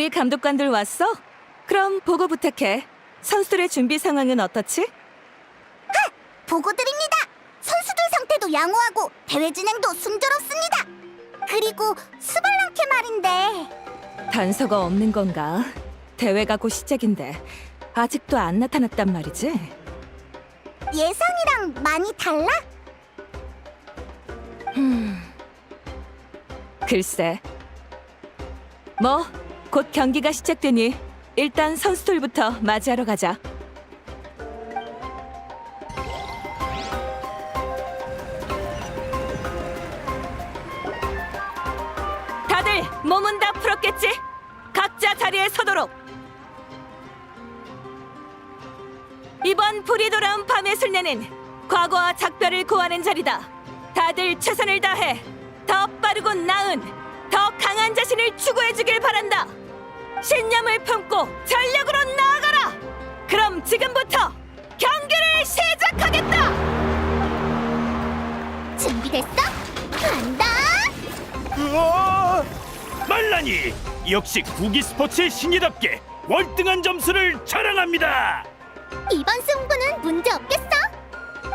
우리 감독관들 왔어? 그럼 보고 부탁해. 선수들의 준비 상황은 어떻지? 보고 드립니다. 선수들 상태도 양호하고 대회 진행도 순조롭습니다. 그리고 스발랑케 말인데 단서가 없는 건가? 대회가 곧 시작인데 아직도 안 나타났단 말이지? 예상이랑 많이 달라? 글쎄. 뭐, 곧 경기가 시작되니 일단 선수들부터 맞이하러 가자. 다들 몸은 다 풀었겠지? 각자 자리에 서도록. 이번 불이 돌아온 밤의 순례는 과거와 작별을 고하는 자리다. 다들 최선을 다해 더 빠르고 나은, 더 강한 자신을 추구해주길 바란다. 신념을 품고 전력으로 나아가라. 그럼 지금부터 경기를 시작하겠다. 준비됐어? 간다. 우와! 말라니 역시 구기 스포츠의 신이답게 월등한 점수를 자랑합니다. 이번 승부는 문제 없겠어.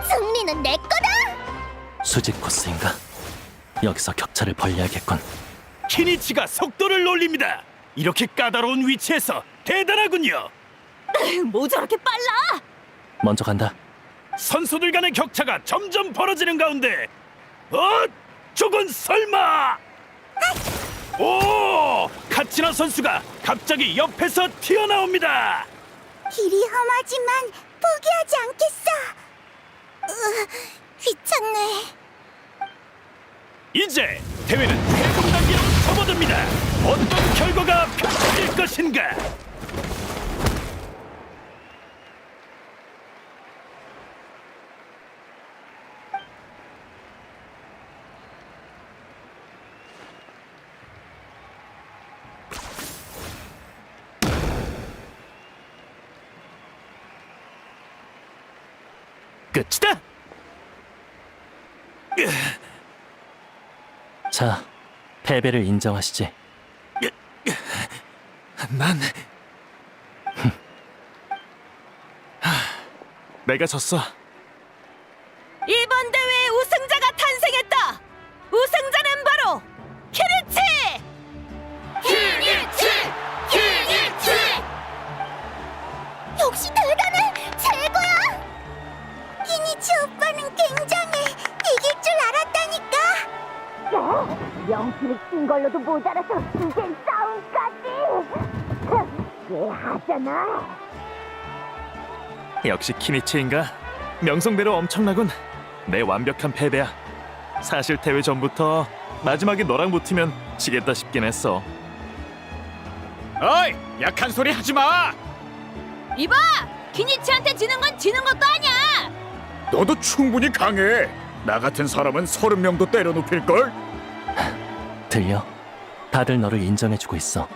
승리는 내 거다. 수직 코스인가? 여기서 격차를 벌려야겠군. 키니치가 속도를 올립니다. 이렇게 까다로운 위치에서 대단하군요. 뭐 저렇게 빨라? 먼저 간다. 선수들 간의 격차가 점점 벌어지는 가운데 어? 저건 설마 오! 카치나 선수가 갑자기 옆에서 튀어나옵니다. 길이 험하지만 포기하지 않겠어. 으, 귀찮네. 이제 대회는 최종 단계로 접어듭니다. 어떤 결과가 펼쳐질 것인가? 끝이다. 자, 패배를 인정하시지. 난 내가 졌어. 이번 대회의 우승자가 탄생했다. 우승자는 바로 키리치. 키니치! 키니치! 역시 대단해! 최고야! 키니치 오빠는 굉장해! 이길 줄 알았다니까! 야, 영키를 친 걸로도 모자라서 이젠 싸움까지! 하잖아! 역시 키니치인가? 명성대로 엄청나군. 내 완벽한 패배야. 사실 대회 전부터 마지막에 너랑 붙으면 지겠다 싶긴 했어. 어이, 약한 소리 하지 마. 이봐, 키니치한테 지는 건 지는 것도 아니야. 너도 충분히 강해. 나 같은 사람은 서른 명도 때려 눕힐 걸. 들려? 다들 너를 인정해주고 있어.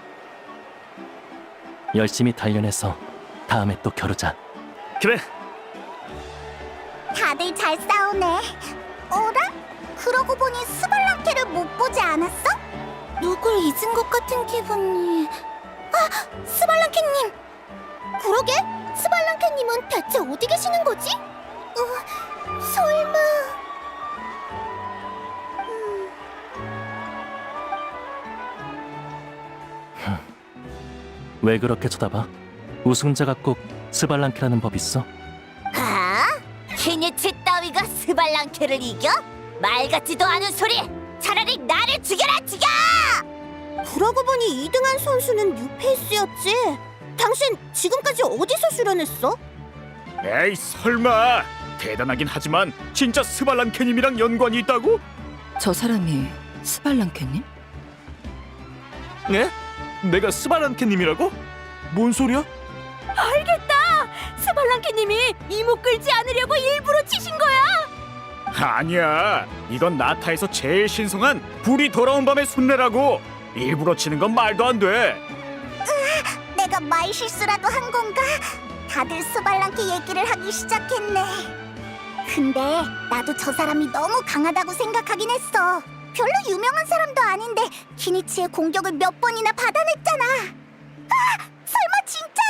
열심히 단련해서 다음에 또 겨루자. 그래, 다들 잘 싸우네. 어라? 그러고 보니 스발랑케를 못 보지 않았어? 누굴 잊은 것 같은 기분이. 아, 스발랑케님. 그러게, 스발랑케님은 대체 어디 계시는 거지? 어, 설마. 왜 그렇게 쳐다봐? 우승자가 꼭 스발랑키라는 법 있어? 아? 키니치 따위가 스발랑케를 이겨? 말 같지도 않은 소리! 차라리 나를 죽여라 죽여! 그러고 보니 2등한 선수는 뉴페이스였지. 당신 지금까지 어디서 수련했어? 에이 설마. 대단하긴 하지만 진짜 스발란케님이랑 연관이 있다고? 저 사람이 스발랑케님? 네? 내가 스바란케님이라고? 뭔 소리야? 스발랑케님이 이목 끌지 않으려고 일부러 치신 거야. 아니야. 이건 나타에서 제일 신성한 불이 돌아온 밤의 순례라고. 일부러 치는 건 말도 안 돼. 내가 말 실수라도 한 건가? 다들 스발랑케 얘기를 하기 시작했네. 근데 나도 저 사람이 너무 강하다고 생각하긴 했어. 별로 유명한 사람도 아닌데 키니치의 공격을 몇 번이나 받아냈잖아. 설마 진짜로?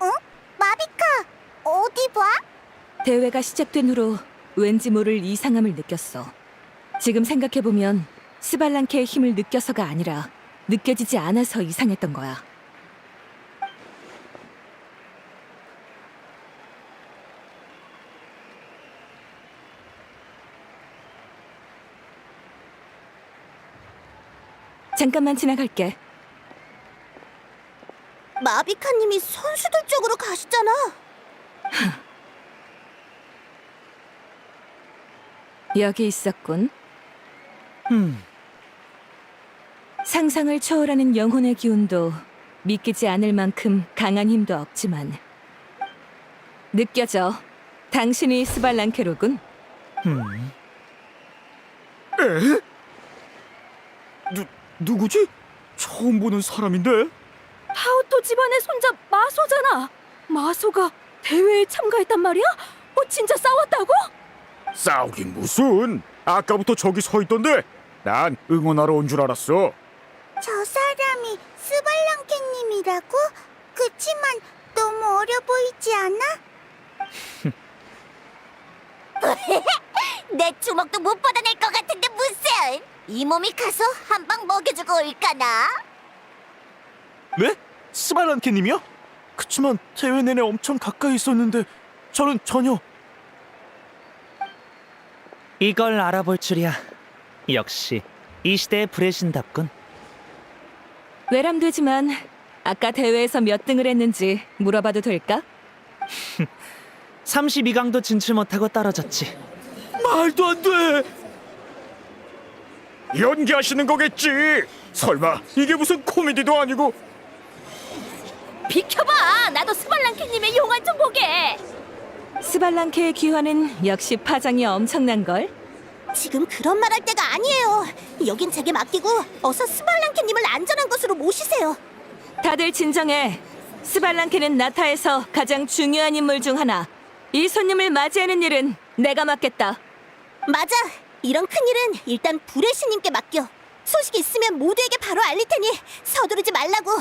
어? 마비카, 어디 봐? 대회가 시작된 후로 왠지 모를 이상함을 느꼈어. 지금 생각해보면 스발랑케의 힘을 느껴서가 아니라 느껴지지 않아서 이상했던 거야. 잠깐만 지나갈게. 마비카님이 선수들 쪽으로 가시잖아. 여기 있었군. 음, 상상을 초월하는 영혼의 기운도 믿기지 않을 만큼 강한 힘도 없지만 느껴져. 당신이 스발랑케로군. 음. 에? 누 누구지? 처음 보는 사람인데. 하우토 집안의 손자 마소잖아. 마소가 대회에 참가했단 말이야? 어, 진짜 싸웠다고? 싸우긴 무슨? 아까부터 저기 서 있던데. 난 응원하러 온 줄 알았어. 저 사람이 스발랑케님이라고? 그치만 너무 어려 보이지 않아? 내 주먹도 못 받아낼 것 같은데 무슨? 이 몸이 가서 한 방 먹여주고 올까나? 네? 스발란케님이요? 그치만 대회 내내 엄청 가까이 있었는데 저는 전혀 이걸 알아볼 줄이야. 역시 이 시대의 브레신답군. 외람되지만 아까 대회에서 몇 등을 했는지 물어봐도 될까? 32강도 진출 못하고 떨어졌지. 말도 안 돼. 연기하시는 거겠지. 설마 이게 무슨 코미디도 아니고 비켜봐! 나도 스발랑케님의 용안 좀 보게! 스발랑케의 귀환은 역시 파장이 엄청난 걸? 지금 그런 말 할 때가 아니에요. 여긴 제게 맡기고 어서 스발랑케님을 안전한 곳으로 모시세요. 다들 진정해. 스발랑케는 나타에서 가장 중요한 인물 중 하나. 이 손님을 맞이하는 일은 내가 맡겠다. 맞아. 이런 큰 일은 일단 브레시님께 맡겨. 소식 있으면 모두에게 바로 알릴 테니 서두르지 말라고.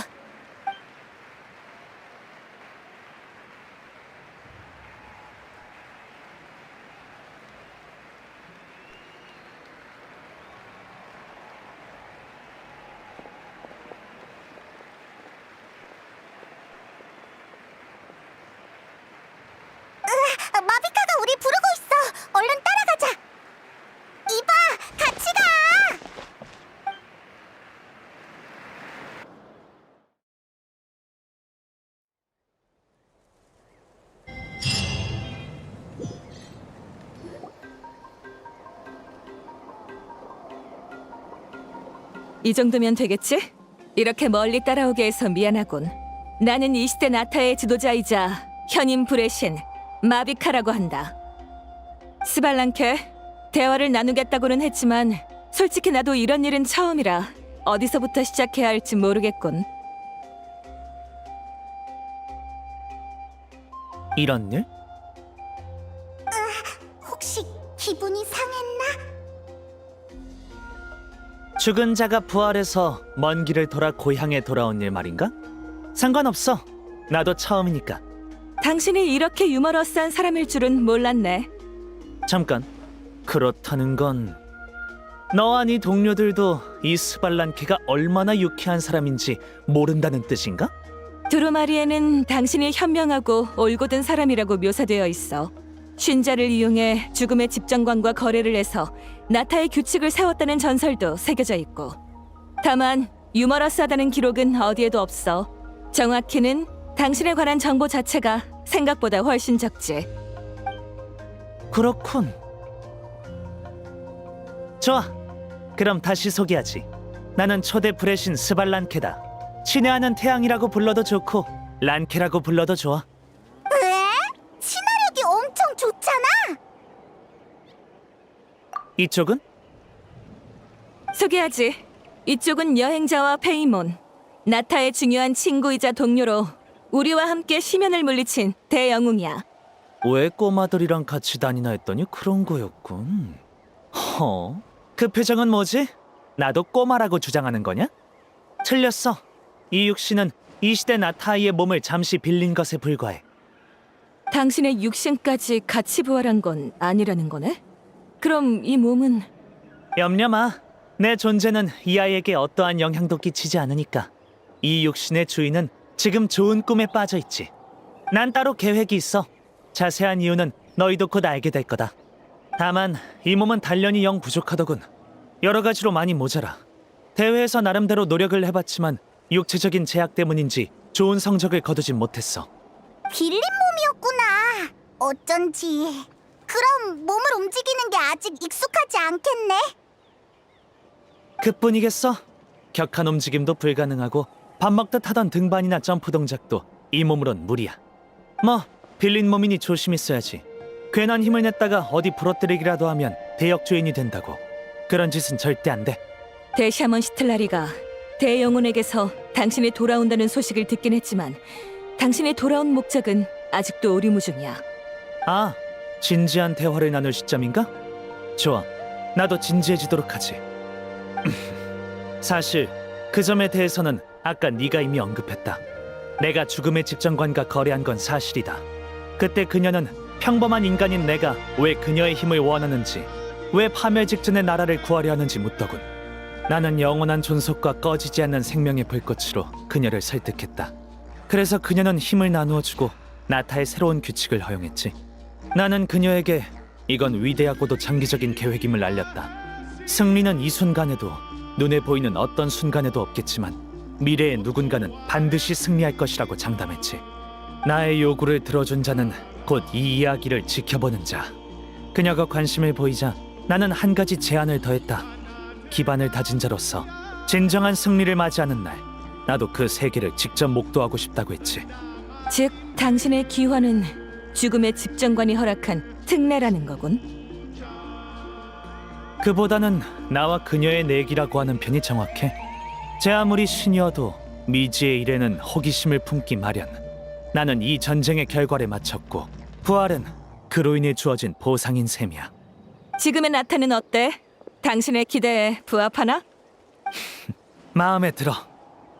이 정도면 되겠지? 이렇게 멀리 따라오게 해서 미안하군. 나는 이 시대 나타의 지도자이자 현임 불의 신 마비카라고 한다. 스발랑케, 대화를 나누겠다고는 했지만 솔직히 나도 이런 일은 처음이라 어디서부터 시작해야 할지 모르겠군. 이런 일? 죽은 자가 부활해서 먼 길을 돌아 고향에 돌아온 일 말인가? 상관없어. 나도 처음이니까. 당신이 이렇게 유머러스한 사람일 줄은 몰랐네. 잠깐. 그렇다는 건 너와 네 동료들도 이 스발란케가 얼마나 유쾌한 사람인지 모른다는 뜻인가? 두루마리에는 당신이 현명하고 올곧은 사람이라고 묘사되어 있어. 쉰자를 이용해 죽음의 집정관과 거래를 해서 나타의 규칙을 세웠다는 전설도 새겨져 있고. 다만 유머러스하다는 기록은 어디에도 없어. 정확히는 당신에 관한 정보 자체가 생각보다 훨씬 적지. 그렇군. 좋아. 그럼 다시 소개하지. 나는 초대 브레신 스발란케다. 친애하는 태양이라고 불러도 좋고 란케라고 불러도 좋아. 엄청 좋잖아. 이쪽은? 소개하지. 이쪽은 여행자와 페이몬. 나타의 중요한 친구이자 동료로 우리와 함께 시면을 물리친 대영웅이야. 왜 꼬마들이랑 같이 다니나 했더니 그런 거였군. 허? 그 표정은 뭐지? 나도 꼬마라고 주장하는 거냐? 틀렸어. 이육 씨는 이 시대 나타이의 몸을 잠시 빌린 것에 불과해. 당신의 육신까지 같이 부활한 건 아니라는 거네? 그럼 이 몸은 염려 마. 내 존재는 이 아이에게 어떠한 영향도 끼치지 않으니까. 이 육신의 주인은 지금 좋은 꿈에 빠져 있지. 난 따로 계획이 있어. 자세한 이유는 너희도 곧 알게 될 거다. 다만 이 몸은 단련이 영 부족하더군. 여러 가지로 많이 모자라. 대회에서 나름대로 노력을 해봤지만 육체적인 제약 때문인지 좋은 성적을 거두진 못했어. 빌린 몸이었구나. 어쩐지. 그럼 몸을 움직이는 게 아직 익숙하지 않겠네. 그뿐이겠어. 격한 움직임도 불가능하고 밥 먹듯 하던 등반이나 점프 동작도 이 몸으론 무리야. 뭐 빌린 몸이니 조심히 써야지. 괜한 힘을 냈다가 어디 부러뜨리기라도 하면 대역죄인이 된다고. 그런 짓은 절대 안 돼. 대샤먼 시틀라리가 대영혼에게서 당신이 돌아온다는 소식을 듣긴 했지만 당신이 돌아온 목적은 아직도 오리무중이야. 아, 진지한 대화를 나눌 시점인가? 좋아. 나도 진지해지도록 하지. 사실 그 점에 대해서는 아까 네가 이미 언급했다. 내가 죽음의 집정관과 거래한 건 사실이다. 그때 그녀는 평범한 인간인 내가 왜 그녀의 힘을 원하는지, 왜 파멸 직전의 나라를 구하려 하는지 묻더군. 나는 영원한 존속과 꺼지지 않는 생명의 불꽃으로 그녀를 설득했다. 그래서 그녀는 힘을 나누어 주고 나타의 새로운 규칙을 허용했지. 나는 그녀에게 이건 위대하고도 장기적인 계획임을 알렸다. 승리는 이 순간에도 눈에 보이는 어떤 순간에도 없겠지만 미래의 누군가는 반드시 승리할 것이라고 장담했지. 나의 요구를 들어준 자는 곧 이 이야기를 지켜보는 자. 그녀가 관심을 보이자 나는 한 가지 제안을 더했다. 기반을 다진 자로서 진정한 승리를 맞이하는 날, 나도 그 세계를 직접 목도하고 싶다고 했지. 즉, 당신의 기화는 죽음의 집정관이 허락한 특례라는 거군. 그보다는 나와 그녀의 내기라고 하는 편이 정확해. 제 아무리 신이어도 미지의 일에는 호기심을 품기 마련. 나는 이 전쟁의 결과를 마쳤고 부활은 그로 인해 주어진 보상인 셈이야. 지금의 나타는 어때? 당신의 기대에 부합하나? 마음에 들어.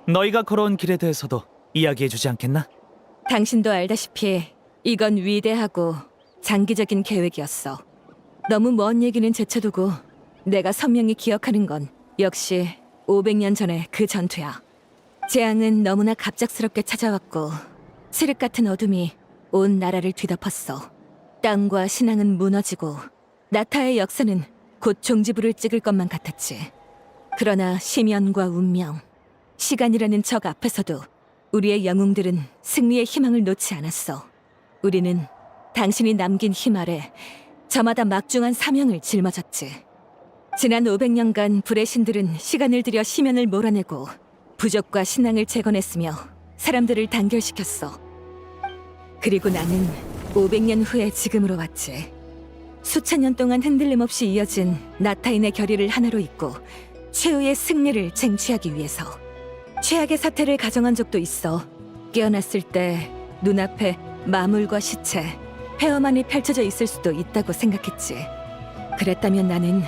너희가 걸어온 길에 대해서도 이야기해주지 않겠나? 당신도 알다시피 이건 위대하고 장기적인 계획이었어. 너무 먼 얘기는 제쳐두고 내가 선명히 기억하는 건 역시 500년 전의 그 전투야. 재앙은 너무나 갑작스럽게 찾아왔고 칠흑 같은 어둠이 온 나라를 뒤덮었어. 땅과 신앙은 무너지고 나타의 역사는 곧 종지부를 찍을 것만 같았지. 그러나 시면과 운명, 시간이라는 적 앞에서도 우리의 영웅들은 승리의 희망을 놓지 않았어. 우리는 당신이 남긴 힘 아래 저마다 막중한 사명을 짊어졌지. 지난 500년간 불의 신들은 시간을 들여 시면을 몰아내고 부족과 신앙을 재건했으며 사람들을 단결시켰어. 그리고 나는 500년 후에 지금으로 왔지. 수천 년 동안 흔들림 없이 이어진 나타인의 결의를 하나로 잇고 최후의 승리를 쟁취하기 위해서 최악의 사태를 가정한 적도 있어. 깨어났을 때 눈앞에 마물과 시체, 폐허만이 펼쳐져 있을 수도 있다고 생각했지. 그랬다면 나는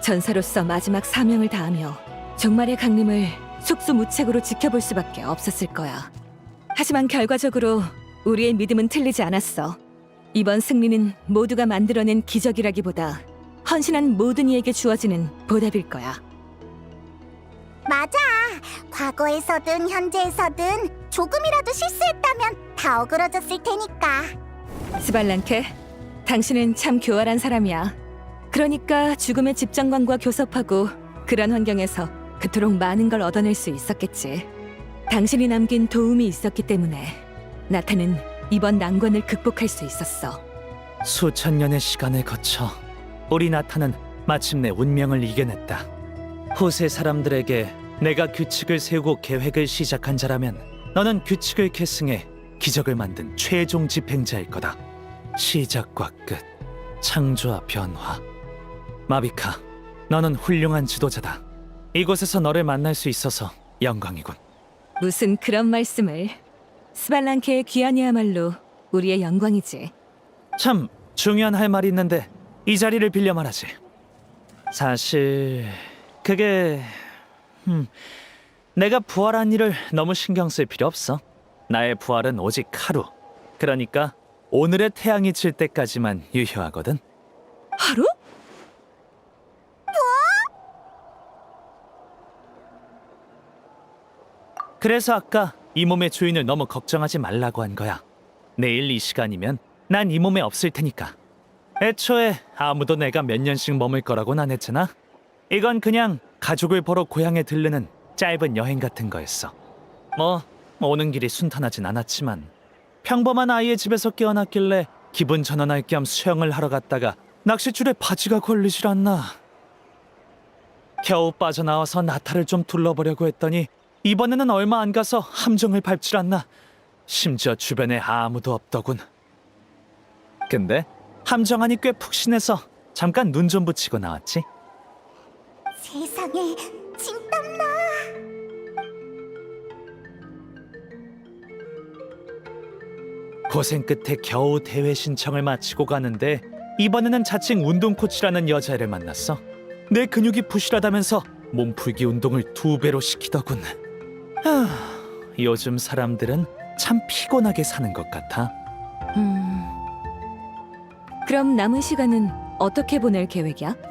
전사로서 마지막 사명을 다하며 종말의 강림을 속수무책으로 지켜볼 수밖에 없었을 거야. 하지만 결과적으로 우리의 믿음은 틀리지 않았어. 이번 승리는 모두가 만들어낸 기적이라기보다 헌신한 모든 이에게 주어지는 보답일 거야. 맞아. 과거에서든 현재에서든 조금이라도 실수했다면 다 어그러졌을 테니까. 스발란케, 당신은 참 교활한 사람이야. 그러니까 죽음의 집정관과 교섭하고 그런 환경에서 그토록 많은 걸 얻어낼 수 있었겠지. 당신이 남긴 도움이 있었기 때문에 나타는 이번 난관을 극복할 수 있었어. 수천 년의 시간을 거쳐 우리 나타는 마침내 운명을 이겨냈다. 후세 사람들에게 내가 규칙을 세우고 계획을 시작한 자라면 너는 규칙을 계승해 기적을 만든 최종 집행자일 거다. 시작과 끝, 창조와 변화. 마비카, 너는 훌륭한 지도자다. 이곳에서 너를 만날 수 있어서 영광이군. 무슨 그런 말씀을. 스발랑케의 귀환이야말로 우리의 영광이지. 참 중요한 할 말이 있는데 이 자리를 빌려 말하지. 사실 그게 음, 내가 부활한 일을 너무 신경 쓸 필요 없어. 나의 부활은 오직 하루. 그러니까 오늘의 태양이 질 때까지만 유효하거든. 하루? 그래서 아까 이 몸의 주인을 너무 걱정하지 말라고 한 거야. 내일 이 시간이면 난 이 몸에 없을 테니까. 애초에 아무도 내가 몇 년씩 머물 거라고는 안 했잖아. 이건 그냥 가족을 보러 고향에 들르는 짧은 여행 같은 거였어. 뭐 오는 길이 순탄하진 않았지만 평범한 아이의 집에서 깨어났길래 기분 전환할 겸 수영을 하러 갔다가 낚싯줄에 바지가 걸리질 않나. 겨우 빠져나와서 나타를 좀 둘러보려고 했더니 이번에는 얼마 안 가서 함정을 밟질 않나. 심지어 주변에 아무도 없더군. 근데 함정 안이 꽤 푹신해서 잠깐 눈 좀 붙이고 나왔지. 세상에 진땀나. 고생 끝에 겨우 대회 신청을 마치고 가는데 이번에는 자칭 운동 코치라는 여자애를 만났어. 내 근육이 부실하다면서 몸풀기 운동을 두 배로 시키더군. 하, 요즘 사람들은 참 피곤하게 사는 것 같아. 음. 그럼 남은 시간은 어떻게 보낼 계획이야?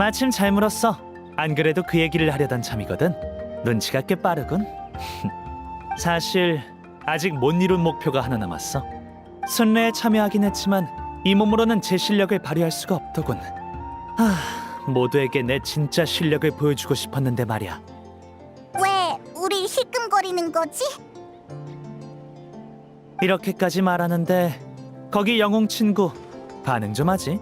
마침 잘 물었어. 안 그래도 그 얘기를 하려던 참이거든. 눈치가 꽤 빠르군. 사실 아직 못 이룬 목표가 하나 남았어. 순례에 참여하긴 했지만 이 몸으로는 제 실력을 발휘할 수가 없더군. 아, 모두에게 내 진짜 실력을 보여주고 싶었는데 말이야. 왜 우리 힐끔거리는 거지? 이렇게까지 말하는데 거기 영웅 친구 반응 좀 하지.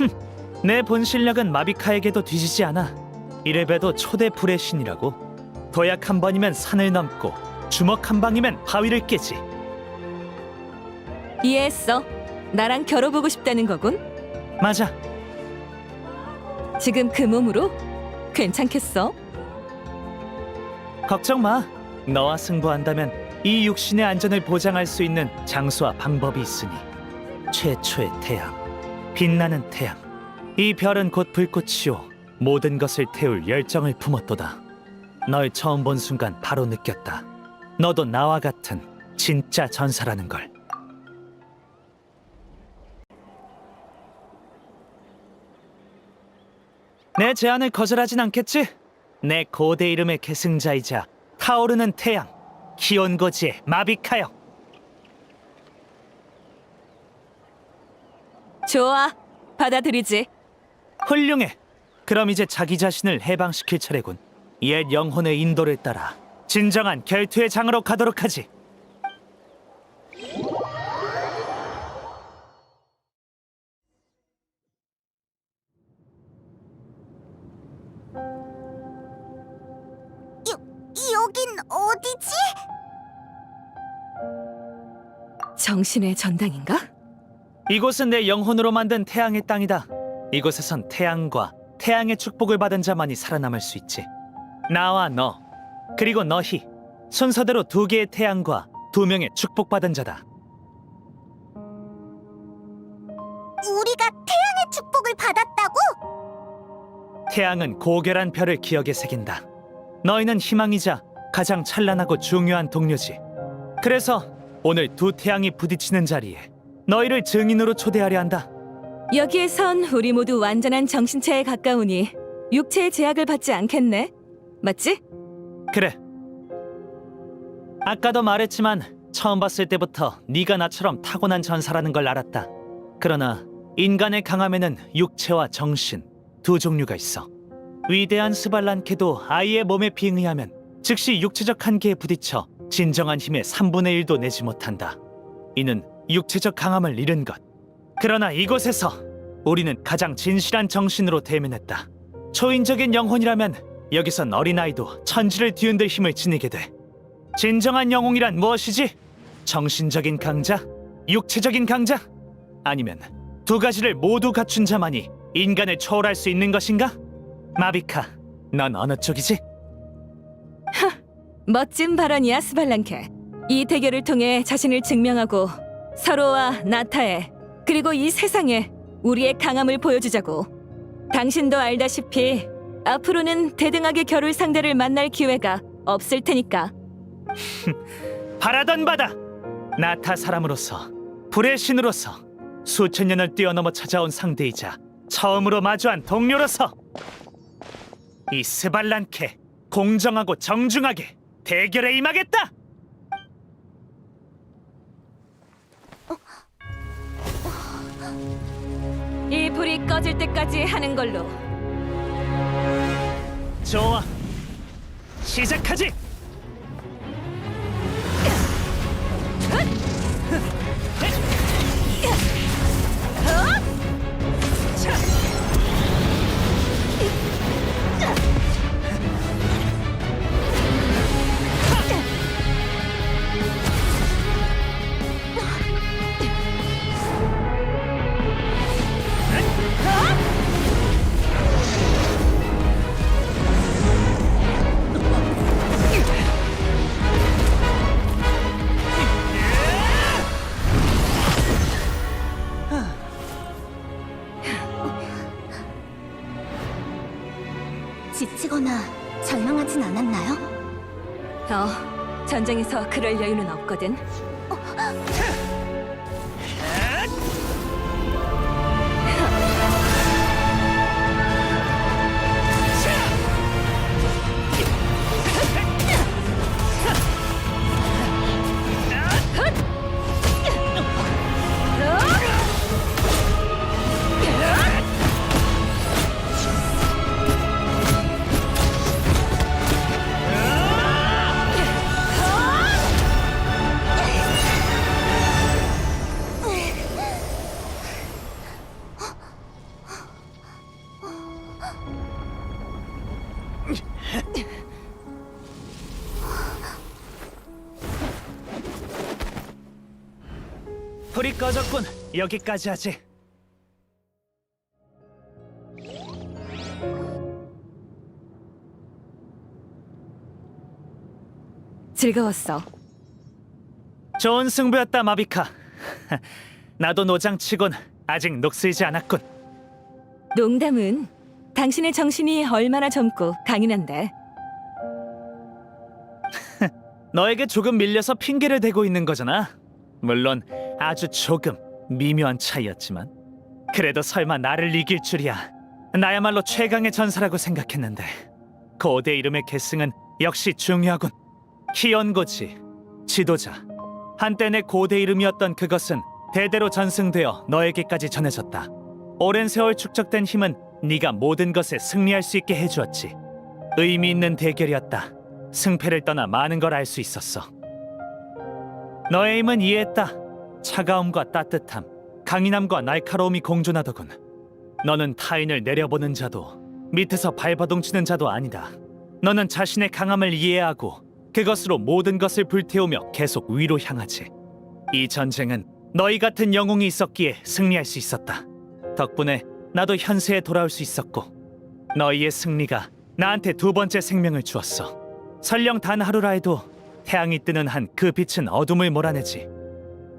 내 본 실력은 마비카에게도 뒤지지 않아. 이래봬도 초대 불의 신이라고. 도약 한 번이면 산을 넘고 주먹 한 방이면 바위를 깨지. 이해했어. 나랑 겨뤄보고 싶다는 거군. 맞아. 지금 그 몸으로 괜찮겠어? 걱정 마. 너와 승부한다면 이 육신의 안전을 보장할 수 있는 장소와 방법이 있으니 최초의 태양, 빛나는 태양. 이 별은 곧 불꽃이요 모든 것을 태울 열정을 품었도다. 널 처음 본 순간 바로 느꼈다. 너도 나와 같은 진짜 전사라는 걸. 내 제안을 거절하진 않겠지? 내 고대 이름의 계승자이자 타오르는 태양 기온거지의 마비카여 좋아. 받아들이지. 훌륭해 그럼 이제 자기 자신을 해방시킬 차례군 옛 영혼의 인도를 따라 진정한 결투의 장으로 가도록 하지 여, 여긴 어디지? 정신의 전당인가? 이곳은 내 영혼으로 만든 태양의 땅이다 이곳에선 태양과 태양의 축복을 받은 자만이 살아남을 수 있지 나와 너 그리고 너희 순서대로 두 개의 태양과 두 명의 축복받은 자다 우리가 태양의 축복을 받았다고? 태양은 고결한 별을 기억에 새긴다. 너희는 희망이자 가장 찬란하고 중요한 동료지. 그래서 오늘 두 태양이 부딪히는 자리에 너희를 증인으로 초대하려 한다. 여기에선 우리 모두 완전한 정신체에 가까우니 육체의 제약을 받지 않겠네. 맞지? 그래. 아까도 말했지만 처음 봤을 때부터 네가 나처럼 타고난 전사라는 걸 알았다. 그러나 인간의 강함에는 육체와 정신 두 종류가 있어. 위대한 스발란케도 아이의 몸에 비응하면 즉시 육체적 한계에 부딪혀 진정한 힘의 3분의 1도 내지 못한다. 이는 육체적 강함을 잃은 것. 그러나 이곳에서 우리는 가장 진실한 정신으로 대면했다. 초인적인 영혼이라면 여기선 어린아이도 천지를 뒤흔들 힘을 지니게 돼. 진정한 영웅이란 무엇이지? 정신적인 강자? 육체적인 강자? 아니면 두 가지를 모두 갖춘 자만이 인간을 초월할 수 있는 것인가? 마비카, 넌 어느 쪽이지? 멋진 발언이야, 스발랑케. 이 대결을 통해 자신을 증명하고 서로와 나타에 그리고 이 세상에 우리의 강함을 보여주자고. 당신도 알다시피 앞으로는 대등하게 겨룰 상대를 만날 기회가 없을 테니까. 바라던 바다 나타 사람으로서 불의 신으로서 수천 년을 뛰어넘어 찾아온 상대이자 처음으로 마주한 동료로서 이 스발란케 공정하고 정중하게 대결에 임하겠다. 이 불이 꺼질 때까지 하는 걸로. 좋아. 시작하지. 전쟁에서 그럴 여유는 없거든. 여기까지 하지. 즐거웠어. 좋은 승부였다 마비카. 나도 노장치곤 아직 녹슬지 않았군. 농담은 당신의 정신이 얼마나 젊고 강인한데. 너에게 조금 밀려서 핑계를 대고 있는 거잖아. 물론 아주 조금 미묘한 차이였지만 그래도 설마 나를 이길 줄이야. 나야말로 최강의 전사라고 생각했는데 고대 이름의 계승은 역시 중요하군. 희연고지, 지도자. 한때 내 고대 이름이었던 그것은 대대로 전승되어 너에게까지 전해졌다. 오랜 세월 축적된 힘은 네가 모든 것에 승리할 수 있게 해주었지. 의미 있는 대결이었다. 승패를 떠나 많은 걸 알 수 있었어. 너의 힘은 이해했다. 차가움과 따뜻함, 강인함과 날카로움이 공존하더군. 너는 타인을 내려보는 자도 밑에서 발버둥치는 자도 아니다. 너는 자신의 강함을 이해하고 그것으로 모든 것을 불태우며 계속 위로 향하지. 이 전쟁은 너희 같은 영웅이 있었기에 승리할 수 있었다. 덕분에 나도 현세에 돌아올 수 있었고 너희의 승리가 나한테 두 번째 생명을 주었어. 설령 단 하루라 해도 태양이 뜨는 한 그 빛은 어둠을 몰아내지.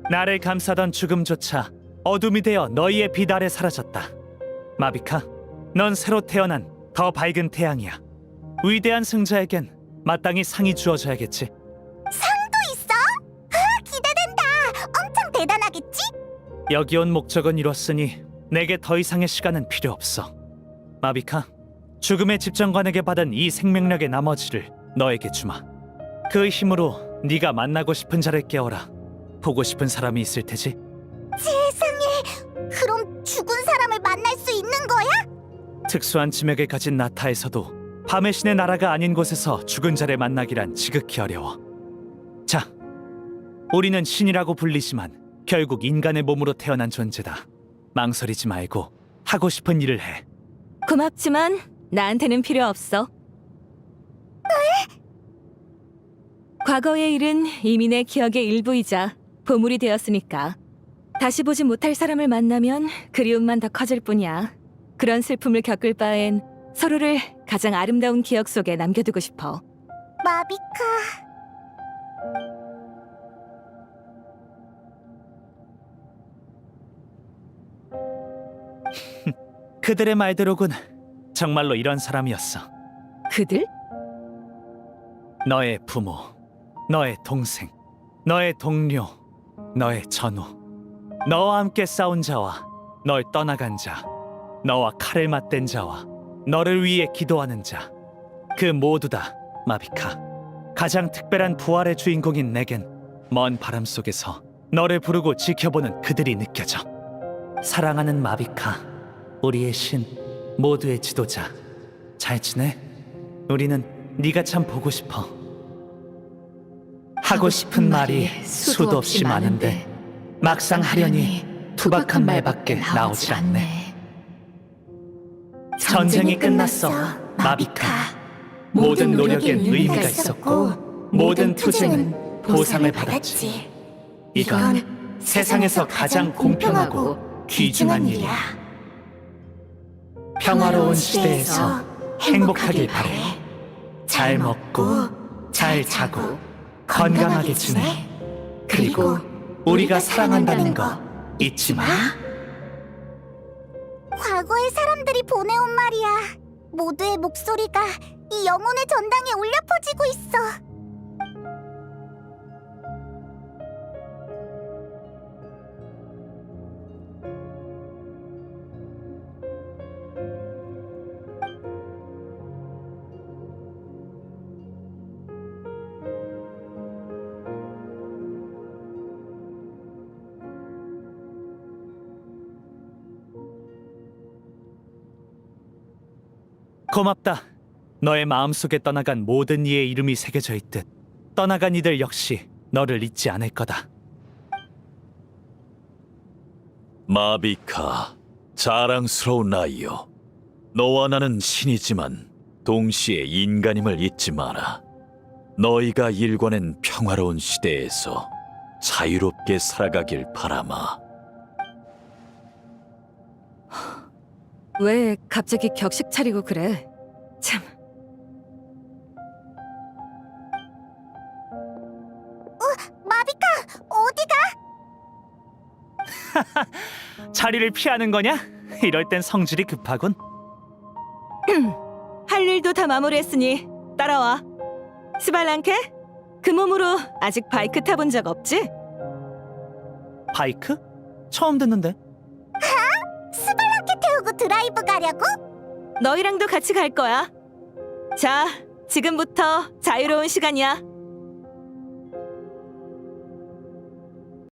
나를 감싸던 죽음조차 어둠이 되어 너희의 빛 아래 사라졌다. 마비카, 넌 새로 태어난 더 밝은 태양이야. 위대한 승자에겐 마땅히 상이 주어져야겠지. 상도 있어? 아, 기대된다. 엄청 대단하겠지? 여기 온 목적은 이뤘으니 내게 더 이상의 시간은 필요 없어. 마비카, 죽음의 집정관에게 받은 이 생명력의 나머지를 너에게 주마. 그 힘으로 네가 만나고 싶은 자를 깨워라. 보고 싶은 사람이 있을 테지. 세상에. 그럼 죽은 사람을 만날 수 있는 거야? 특수한 지맥을 가진 나타에서도 밤의 신의 나라가 아닌 곳에서 죽은 자를 만나기란 지극히 어려워. 자, 우리는 신이라고 불리지만 결국 인간의 몸으로 태어난 존재다. 망설이지 말고 하고 싶은 일을 해. 고맙지만 나한테는 필요 없어. 과거의 일은 이미 내 기억의 일부이자 보물이 되었으니까 다시 보지 못할 사람을 만나면 그리움만 더 커질 뿐이야. 그런 슬픔을 겪을 바엔 서로를 가장 아름다운 기억 속에 남겨두고 싶어. 마비카. 그들의 말대로군. 정말로 이런 사람이었어. 그들? 너의 부모, 너의 동생, 너의 동료, 너의 전우, 너와 함께 싸운 자와 널 떠나간 자, 너와 칼을 맞댄 자와 너를 위해 기도하는 자, 그 모두 다 마비카. 가장 특별한 부활의 주인공인 내겐 먼 바람 속에서 너를 부르고 지켜보는 그들이 느껴져. 사랑하는 마비카, 우리의 신, 모두의 지도자. 잘 지내? 우리는 네가 참 보고 싶어. 하고 싶은 말이 수도 없이 많은데 막상 하려니 투박한 말밖에 나오지 않네. 전쟁이 끝났어, 마비카. 모든 노력엔 의미가 있었고 모든 투쟁은 보상을 받았지. 이건 세상에서 가장 공평하고 귀중한 일이야. 평화로운 시대에서 행복하길 바래. 잘 먹고 잘 자고 건강하게 지내. 그리고 우리가 사랑한다는 거 잊지 마. 과거의 사람들이 보내온 말이야. 모두의 목소리가 이 영혼의 전당에 울려 퍼지고 있어. 고맙다. 너의 마음속에 떠나간 모든 이의 이름이 새겨져 있듯 떠나간 이들 역시 너를 잊지 않을 거다. 마비카, 자랑스러운 아이요. 너와 나는 신이지만 동시에 인간임을 잊지 마라. 너희가 일궈낸 평화로운 시대에서 자유롭게 살아가길 바라마. 왜 갑자기 격식 차리고 그래? 참, 마비카, 어디가? 자리를 피하는 거냐? 이럴 땐 성질이 급하군. 할 일도 다 마무리했으니 따라와. 스발랑케? 그 몸으로 아직 바이크 타본 적 없지? 바이크? 처음 듣는데. 스발랑케 태우고 드라이브 가려고? 너희랑도 같이 갈 거야. 자, 지금부터 자유로운 시간이야.